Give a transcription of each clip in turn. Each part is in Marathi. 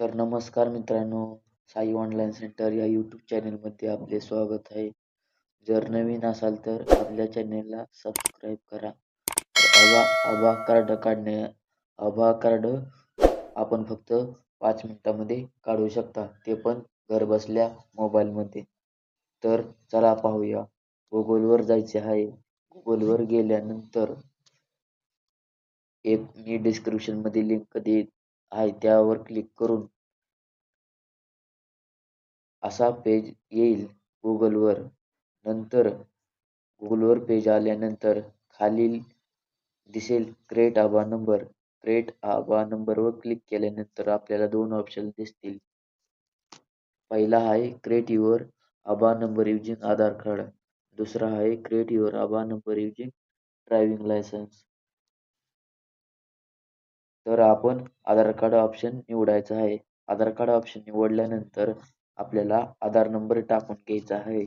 तर नमस्कार मित्रांनो साई ऑनलाईन सेंटर या यूट्यूब चॅनलमध्ये आपले स्वागत आहे. जर नवीन असाल तर आपल्या चॅनेलला सबस्क्राईब करा. आभा आभा कार्ड काढणे आभा कार्ड आपण फक्त पाच मिनिटामध्ये काढू शकता. ते पण घर बसल्या मोबाईलमध्ये तर चला पाहूया. गुगलवर जायचे आहे. गुगलवर गेल्यानंतर एक मी डिस्क्रिप्शनमध्ये लिंक देत आहे त्यावर क्लिक करून असा पेज येईल गुगलवर नंतर गुगलवर पेज आल्यानंतर खालील दिसेल क्रिएट आभा नंबर क्रिएट आबा नंबरवर क्लिक केल्यानंतर आपल्याला दोन ऑप्शन दिसतील. पहिला आहे क्रिएट युअर आभा नंबर युजिंग आधार कार्ड दुसरा आहे क्रिएट युअर आभा नंबर युजिंग ड्रायव्हिंग लायसन्स तर आपण आधार कार्ड ऑप्शन निवडायचं आहे. आधार कार्ड ऑप्शन निवडल्यानंतर आपल्याला आधार नंबर टाकून घ्यायचा आहे.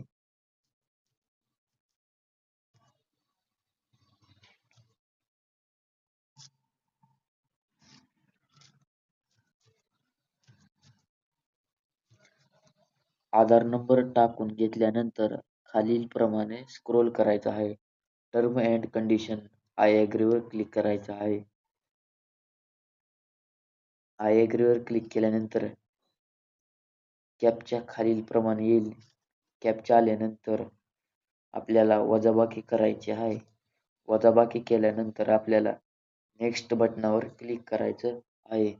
आधार नंबर टाकून घेतल्यानंतर खालील प्रमाणे स्क्रोल करायचा आहे. टर्म अँड कंडिशन आय ॲग्रीवर क्लिक करायचं आहे. आय एग्रीवर क्लिक केल्यानंतर कॅपच्या खालील प्रमाणे येईल. कॅपच्या आल्यानंतर आपल्याला वजाबाकी करायची आहे. वजाबाकी केल्यानंतर आपल्याला नेक्स्ट बटनावर क्लिक करायचं आहे.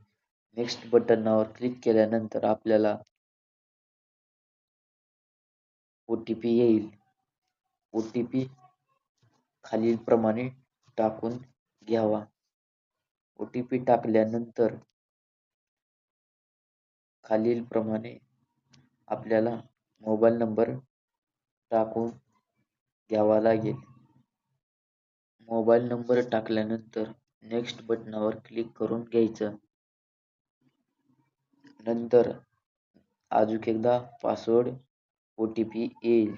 नेक्स्ट बटनावर क्लिक केल्यानंतर आपल्याला ओ टी पी येईल. ओ टी पी खालीलप्रमाणे टाकून घ्यावा. ओ टी पी टाकल्यानंतर खालीलप्रमाणे आपल्याला मोबाईल नंबर टाकून घ्यावा लागेल. मोबाईल नंबर टाकल्यानंतर नेक्स्ट बटनावर क्लिक करून घ्यायचं. नंतर अजून एकदा पासवर्ड ओ टी पी येईल.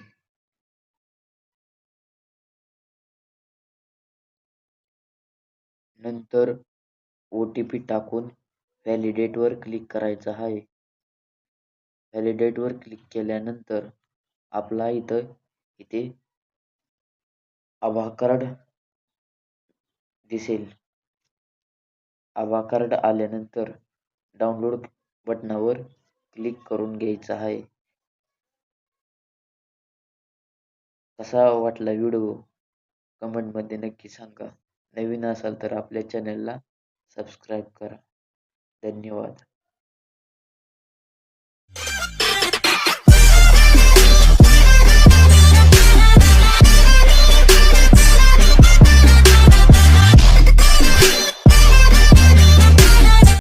नंतर ओ टी पी टाकून व्हॅलिडेटवर क्लिक करायचं आहे. व्हॅलिडेटवर क्लिक केल्यानंतर आपला इथं इथे आभा कार्ड दिसेल. आभा कार्ड आल्यानंतर डाउनलोड बटनावर क्लिक करून घ्यायचं आहे. कसा वाटला व्हिडिओ कमेंटमध्ये नक्की सांगा. नवीन असाल तर आपल्या चॅनलला सबस्क्राईब करा. धन्यवाद.